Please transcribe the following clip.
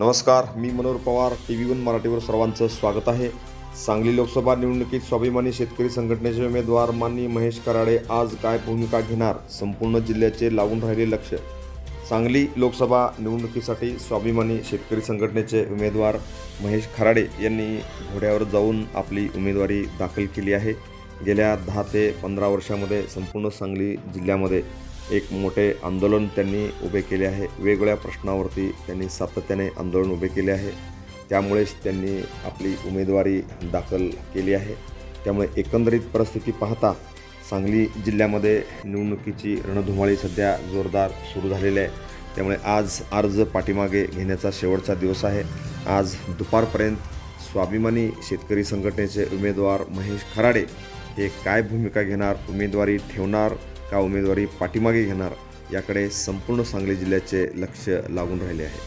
नमस्कार मी Manohar Pawar T V one मराठीवर सर्वांचं स्वागत आहे. सांगली लोकसभा निवडणुकीत स्वाभिमानी शेतकरी संघटनेचे उमेदवार माननी महेश कराडे आज काय भूमिका घेणार? संपूर्ण जिल्ह्याचे लावून राहिले लक्ष. सांगली लोकसभा निवडणुकीसाठी स्वाभिमानी शेतकरी संघटनेचे उमेदवार महेश खराडे यांनी घोड्यावर जाऊन आपली उमेदवारी दाखल केली आहे. गेल्या दहा ते पंधरा वर्षामध्ये संपूर्ण सांगली जिल्ह्यामध्ये एक मोठे आंदोलन त्यांनी उभे केले आहे. वेगवेगळ्या प्रश्नावरती त्यांनी सातत्याने आंदोलन उभे केले आहे. त्यामुळेच त्यांनी आपली उमेदवारी दाखल केली आहे. त्यामुळे एकंदरीत परिस्थिती पाहता सांगली जिल्ह्यामध्ये निवडणुकीची रणधुमाळी सध्या जोरदार सुरू झालेली आहे. त्यामुळे आज अर्ज पाठीमागे घेण्याचा शेवटचा दिवस आहे. आज दुपारपर्यंत स्वाभिमानी शेतकरी संघटनेचे उमेदवार महेश खराडे हे काय भूमिका घेणार उमेदवारी ठेवणार का उमेदवारी पाठीमागे घेणार याकडे संपूर्ण सांगली जिल्ह्याचे लक्ष लागून राहिले आहे.